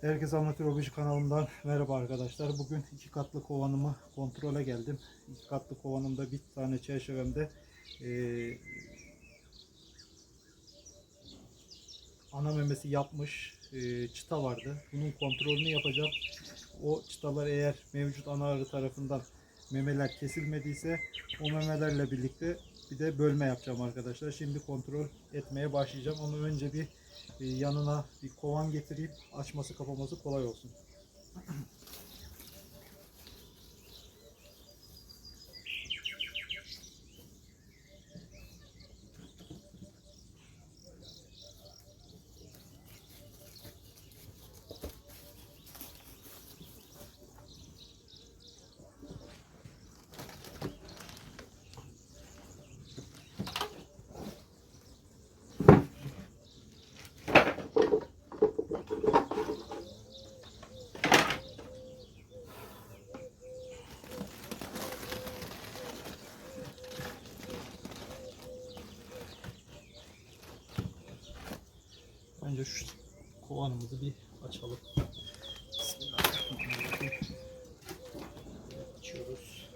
Herkese Amatör Hobici kanalımdan merhaba arkadaşlar. Bugün iki katlı kovanımı kontrole geldim. İki katlı kovanımda bir tane çerçevemde eee, ana memesi yapmış eee, çıta vardı. Bunun kontrolünü yapacağım. O çıtalar eğer mevcut ana arı tarafından memeler kesilmediyse o memelerle birlikte bir de bölme yapacağım arkadaşlar. Şimdi kontrol etmeye başlayacağım. Onu önce bir e, yanına bir kovan getireyim. Açması kapaması kolay olsun. Önce şu kovanımızı bir açalım. Bismillahirrahmanirrahim. Açıyoruz.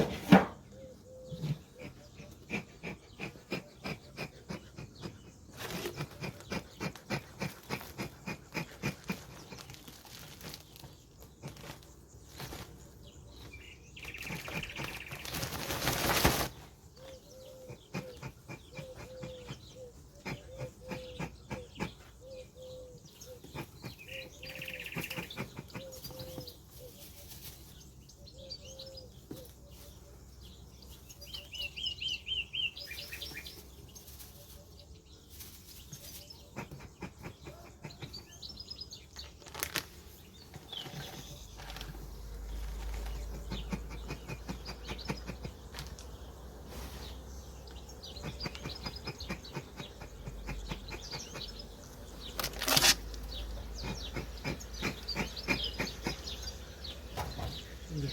Şimdi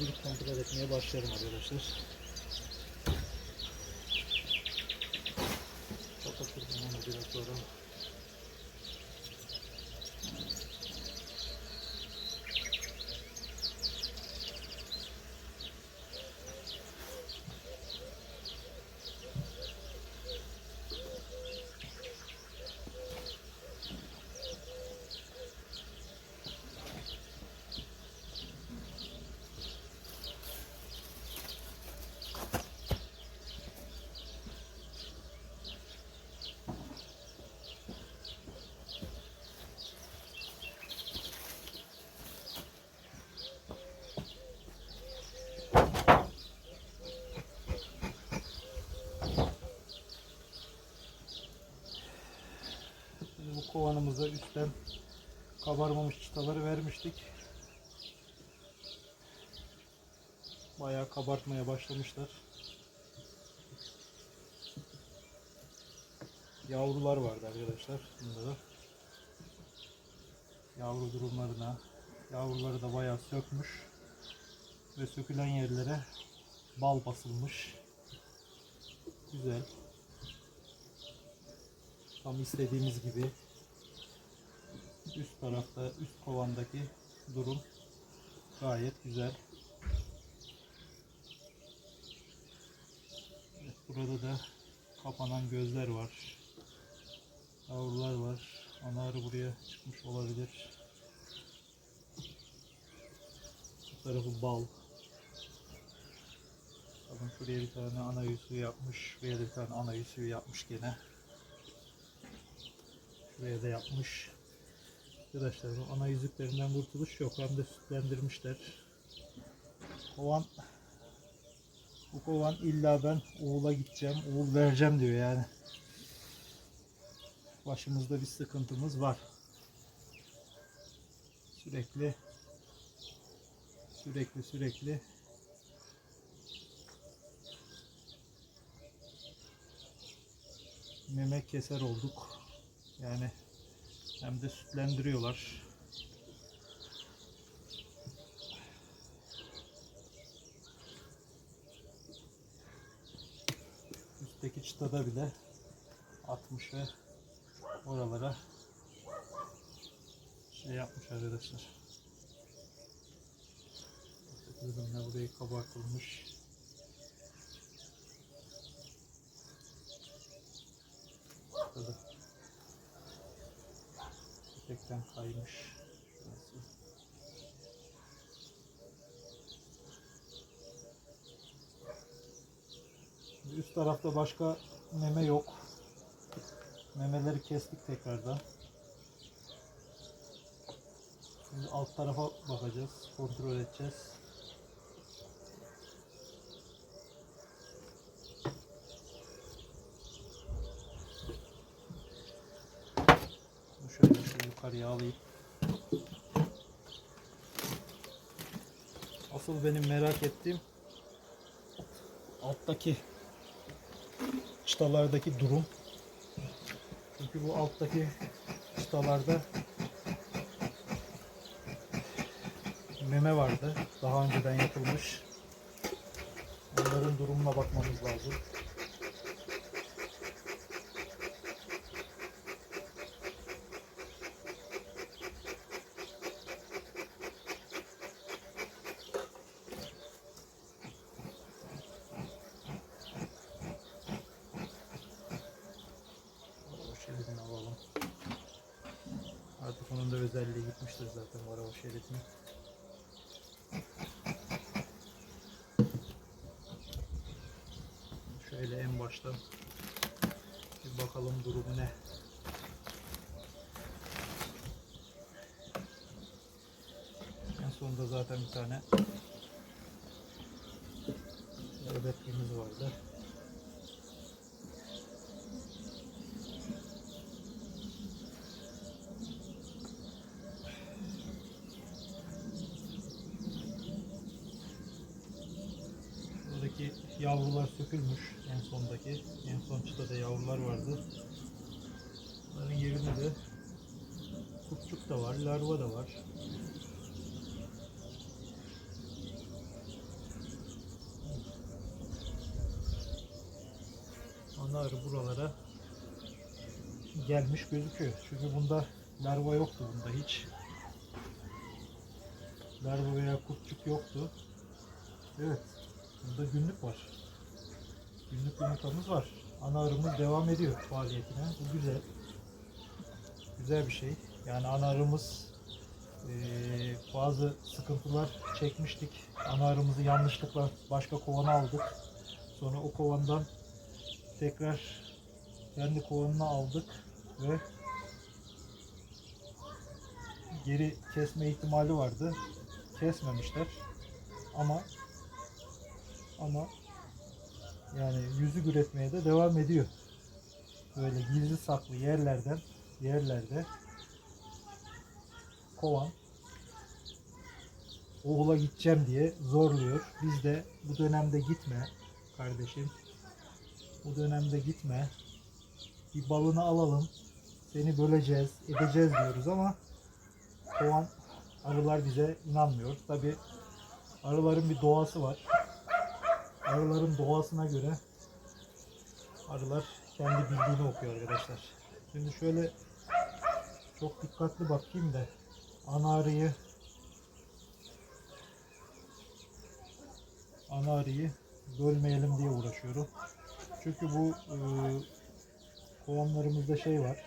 bir kontrol etmeye başlayalım arkadaşlar. Kapatırım onu biraz sonra. Şimdi bu kovanımıza üstten kabarmamış çıtaları vermiştik. Bayağı kabartmaya başlamışlar. Yavrular vardı arkadaşlar. Bunda da. Yavru durumlarına. Yavruları da bayağı sökmüş. Ve sökülen yerlere bal basılmış. Güzel. Tam istediğimiz gibi üst tarafta üst kovandaki durum gayet güzel. Evet, burada da kapanan gözler var. Yavrular var. Ana buraya çıkmış olabilir. Bu tarafı bal. Bakın şuraya bir tane ana yüzüğü yapmış. Buraya bir tane ana yüzüğü yapmış gene. Şuraya da yapmış. Arkadaşlar bu ana yüzüklerinden kurtuluş yok. Hem de sütlendirmişler. Kovan bu kovan illa ben oğula gideceğim, oğul vereceğim diyor yani. Başımızda bir sıkıntımız var. Sürekli sürekli sürekli meme keser olduk. Yani hem de sütlendiriyorlar. Üstteki çıtada bile atmış ve oralara şey yapmış arkadaşlar. Ürünle burayı kabartılmış. Burada Köpekten kaymış. Üst tarafta başka meme yok. Memeleri kestik tekrardan. Şimdi alt tarafa bakacağız, kontrol edeceğiz. Bunu şöyle alayım. Asıl benim merak ettiğim alttaki çıtalardaki durum. Çünkü bu alttaki çıtalarda meme vardı. Daha önceden yapılmış. Onların durumuna bakmamız lazım. O şeridini alalım. Artık onun da özelliği gitmiştir zaten bu araba şeridinin. Şöyle en baştan bir bakalım durum ne. En sonunda zaten bir tane öbekliğimiz vardı. Buradaki yavrular sökülmüş en sondaki. En son çıtada yavrular vardı. Bunların yerine de kurtçuk da var, larva da var. Ana arı buralara gelmiş gözüküyor. Çünkü bunda larva yoktu bunda hiç. Larva veya kurtçuk yoktu. Evet. Burada günlük var. Günlük yumurtamız var. Ana arımız devam ediyor faaliyetine. Bu güzel. Güzel bir şey. Yani ana arımız eee, bazı sıkıntılar çekmiştik. Ana arımızı yanlışlıkla başka kovana aldık. Sonra o kovandan tekrar kendi kovanına aldık ve geri kesme ihtimali vardı. Kesmemişler. Ama ama yani yüzük üretmeye de devam ediyor. Böyle gizli saklı yerlerden yerlerde kovan oğula gideceğim diye zorluyor. Biz de bu dönemde gitme kardeşim. Bu dönemde gitme. Bir balını alalım. Seni böleceğiz, edeceğiz diyoruz ama kovan arılar bize inanmıyor. Tabi arıların bir doğası var arıların doğasına göre arılar kendi bildiğini okuyor arkadaşlar. Şimdi şöyle çok dikkatli bakayım da ana arıyı ana arıyı bölmeyelim diye uğraşıyorum. Çünkü bu e, kovanlarımızda şey var.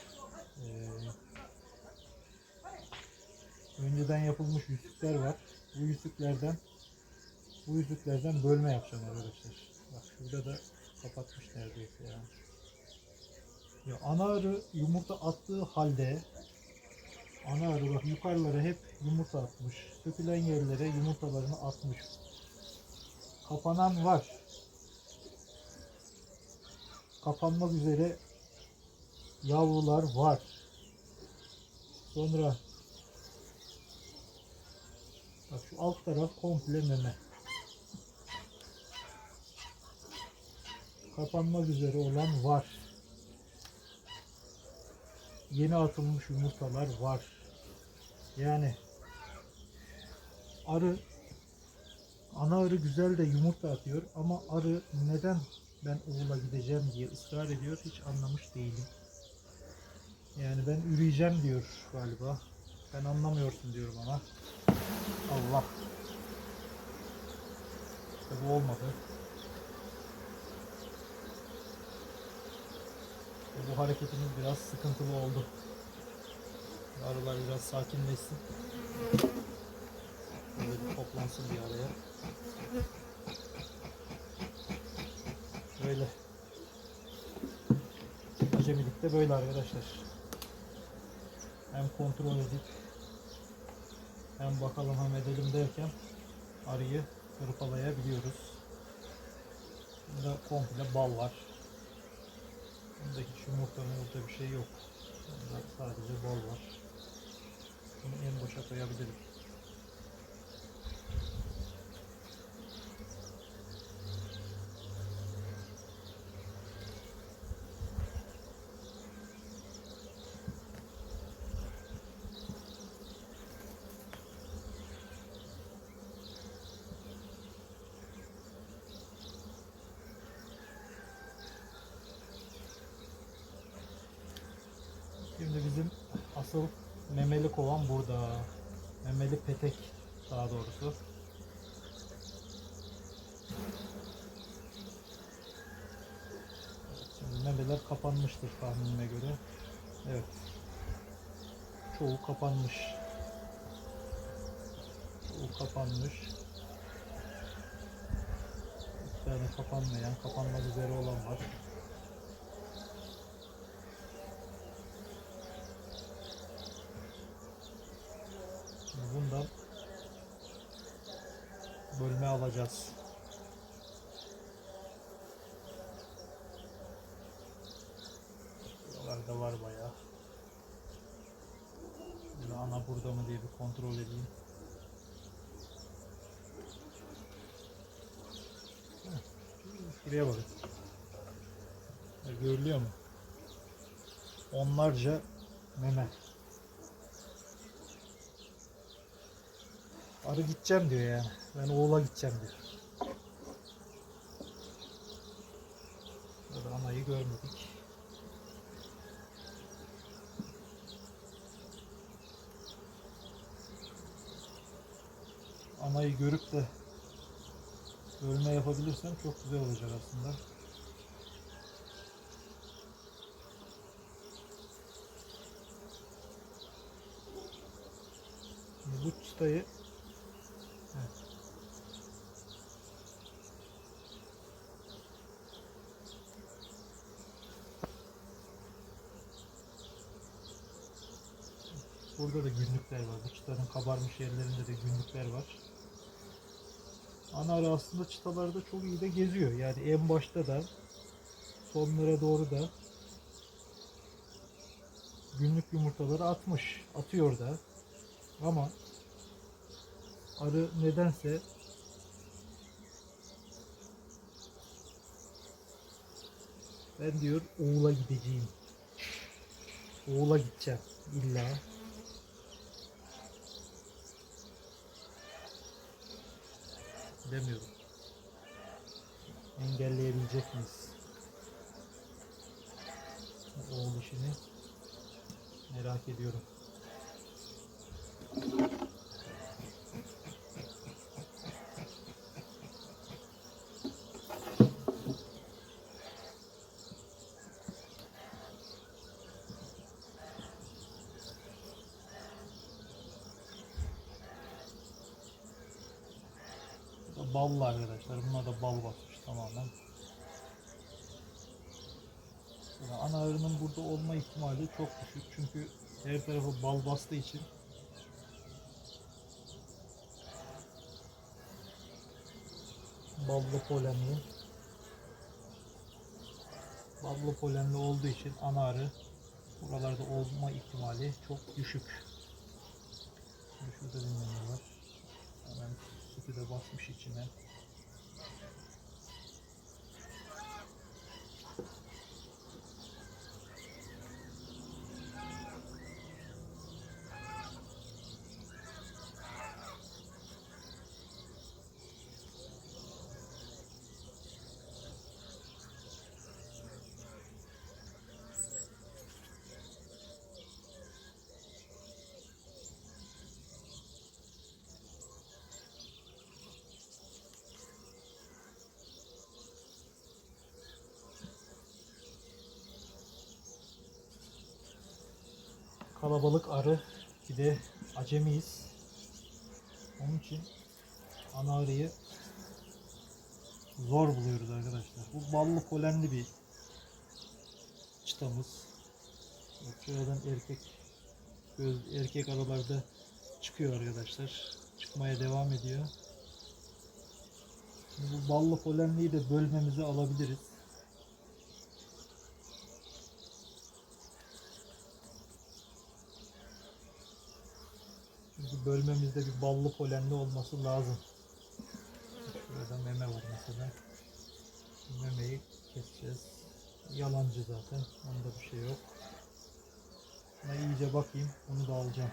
E, önceden yapılmış yüzükler var. Bu yüzüklerden bu yüzüklerden bölme yapacağım arkadaşlar. Bak şurada da kapatmış neredeyse ya. Ya ana arı yumurta attığı halde ana arı bak yukarılara hep yumurta atmış. Sökülen yerlere yumurtalarını atmış. Kapanan var. Kapanmak üzere yavrular var. Sonra bak şu alt taraf komple meme. Kapanmak üzere olan var. Yeni atılmış yumurtalar var. Yani arı ana arı güzel de yumurta atıyor ama arı neden ben oğula gideceğim diye ısrar ediyor hiç anlamış değilim. Yani ben üreyeceğim diyor galiba. Ben anlamıyorsun diyorum ama. Allah. Bu olmadı. Bu hareketimiz biraz sıkıntılı oldu. Arılar biraz sakinleşsin. Böyle bir toplansın bir araya. Böyle. Acemilikte böyle arkadaşlar. Hem kontrol edip hem bakalım hem edelim derken arıyı hırpalayabiliyoruz. Bunda komple bal var. Bunda hiç yumurta yumurta bir şey yok. Bunda sadece bal var. Bunu en boşa koyabilirim. Şimdi bizim asıl memeli kovan burada. Memeli petek daha doğrusu. Şimdi memeler kapanmıştır tahminime göre. Evet. Çoğu kapanmış. Çoğu kapanmış. Bir tane kapanmayan, kapanmak üzere olan var. Şimdi bundan bölme alacağız. Buralarda var bayağı. Şimdi ana burada mı diye bir kontrol edeyim. Şuraya bakın. Görülüyor mu? Onlarca meme. Arı gideceğim diyor yani. Ben oğula gideceğim diyor. Burada anayı görmedik. Anayı görüp de bölme yapabilirsem çok güzel olacak aslında. Bu çıtayı Burada da günlükler var. Bu kabarmış yerlerinde de günlükler var. Ana arı aslında çıtalarda çok iyi de geziyor. Yani en başta da sonlara doğru da günlük yumurtaları atmış. Atıyor da. Ama arı nedense ben diyor oğula gideceğim. Oğula gideceğim illa. Demiyorum. Engelleyebilecek miyiz? Oğul işini merak ediyorum. Ballı arkadaşlar. Buna da bal basmış tamamen. Yani ana arının burada olma ihtimali çok düşük. Çünkü her tarafı bal bastığı için ballı polenli ballı polenli olduğu için ana arı buralarda olma ihtimali çok düşük. Şimdi şurada var. Hemen sütü de basmış içine. Kalabalık arı bir de acemiyiz. Onun için ana arıyı zor buluyoruz arkadaşlar. Bu ballı polenli bir çıtamız. Şuradan erkek göz erkek aralarda çıkıyor arkadaşlar. Çıkmaya devam ediyor. Şimdi bu ballı polenliyi de bölmemize alabiliriz. Çünkü bölmemizde bir ballı polenli olması lazım. Şurada meme var mesela. Memeyi keseceğiz. Yalancı zaten. Onda bir şey yok. Şuna iyice bakayım. Onu da alacağım.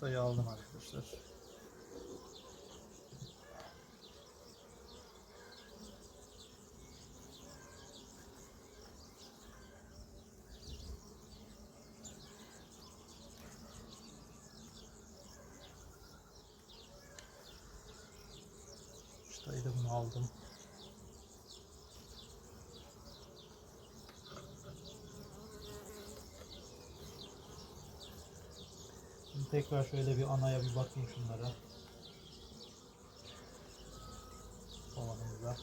Şutayı aldım arkadaşlar. Bunu aldım. Tekrar şöyle bir anaya bir bakayım şunlara. Kovanımıza.